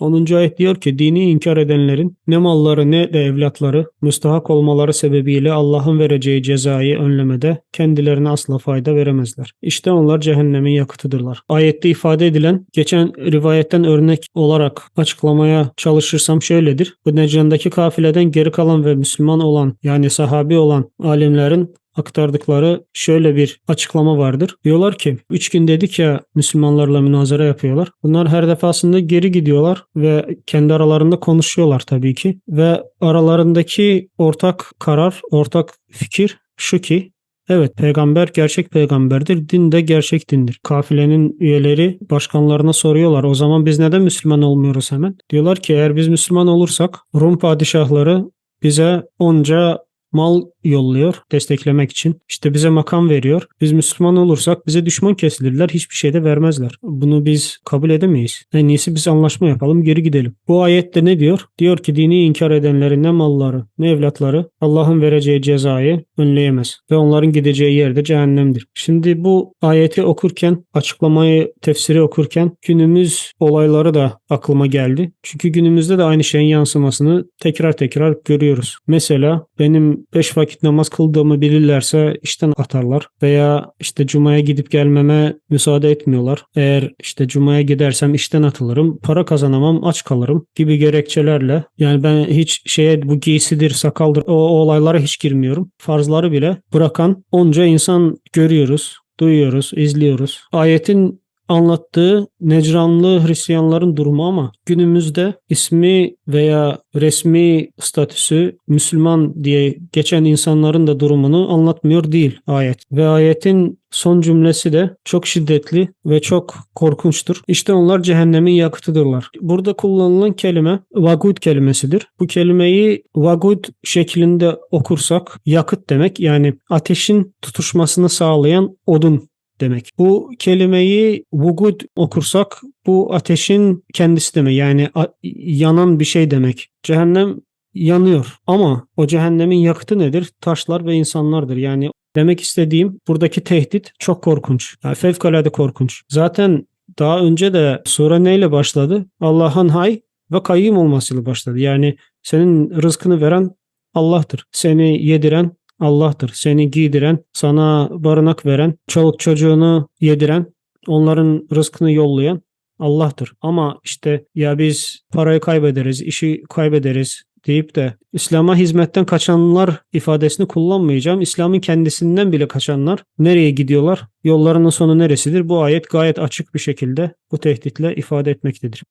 10. ayet diyor ki dini inkar edenlerin ne malları ne de evlatları müstahak olmaları sebebiyle Allah'ın vereceği cezayı önlemede kendilerine asla fayda veremezler. İşte onlar cehennemin yakıtıdırlar. Ayette ifade edilen geçen rivayetten örnek olarak açıklamaya çalışırsam şöyledir. Bu Necran'daki kafileden geri kalan ve Müslüman olan yani sahabi olan alimlerin aktardıkları şöyle bir açıklama vardır. Diyorlar ki üç gün dedik ya Müslümanlarla münazara yapıyorlar. Bunlar her defasında geri gidiyorlar ve kendi aralarında konuşuyorlar tabii ki. Ve aralarındaki ortak karar, ortak fikir şu ki Evet peygamber gerçek peygamberdir. Din de gerçek dindir. Kafilenin üyeleri başkanlarına soruyorlar. O zaman biz neden Müslüman olmuyoruz hemen? Diyorlar ki eğer biz Müslüman olursak Rum padişahları bize onca mal yolluyor desteklemek için. İşte bize makam veriyor. Biz Müslüman olursak bize düşman kesilirler. Hiçbir şey de vermezler. Bunu biz kabul edemeyiz. En iyisi biz anlaşma yapalım geri gidelim. Bu ayette ne diyor? Diyor ki dini inkar edenlerin ne malları ne evlatları Allah'ın vereceği cezayı önleyemez. Ve onların gideceği yerde cehennemdir. Şimdi bu ayeti okurken açıklamayı tefsiri okurken günümüz olayları da aklıma geldi. Çünkü günümüzde de aynı şeyin yansımasını tekrar tekrar görüyoruz. Mesela benim 5 vakit namaz kıldığımı bilirlerse işten atarlar veya işte cumaya gidip gelmeme müsaade etmiyorlar. Eğer işte cumaya gidersem işten atılırım, para kazanamam, aç kalırım gibi gerekçelerle yani ben hiç şeye bu giysidir, sakaldır o, o olaylara hiç girmiyorum. Farzları bile bırakan onca insan görüyoruz, duyuyoruz, izliyoruz. Ayetin anlattığı Necranlı Hristiyanların durumu ama günümüzde ismi veya resmi statüsü Müslüman diye geçen insanların da durumunu anlatmıyor değil ayet. Ve ayetin son cümlesi de çok şiddetli ve çok korkunçtur. İşte onlar cehennemin yakıtıdırlar. Burada kullanılan kelime vagud kelimesidir. Bu kelimeyi vagud şeklinde okursak yakıt demek yani ateşin tutuşmasını sağlayan odun demek. Bu kelimeyi vugud okursak bu ateşin kendisi demek. Yani yanan bir şey demek. Cehennem yanıyor ama o cehennemin yakıtı nedir? Taşlar ve insanlardır. Yani demek istediğim buradaki tehdit çok korkunç. Yani fevkalade korkunç. Zaten daha önce de sure neyle başladı? Allah'ın hay ve kayyum olmasıyla başladı. Yani senin rızkını veren Allah'tır. Seni yediren Allah'tır. Seni giydiren, sana barınak veren, çoluk çocuğunu yediren, onların rızkını yollayan Allah'tır. Ama işte ya biz parayı kaybederiz, işi kaybederiz deyip de İslam'a hizmetten kaçanlar ifadesini kullanmayacağım. İslam'ın kendisinden bile kaçanlar nereye gidiyorlar? Yollarının sonu neresidir? Bu ayet gayet açık bir şekilde bu tehditle ifade etmektedir.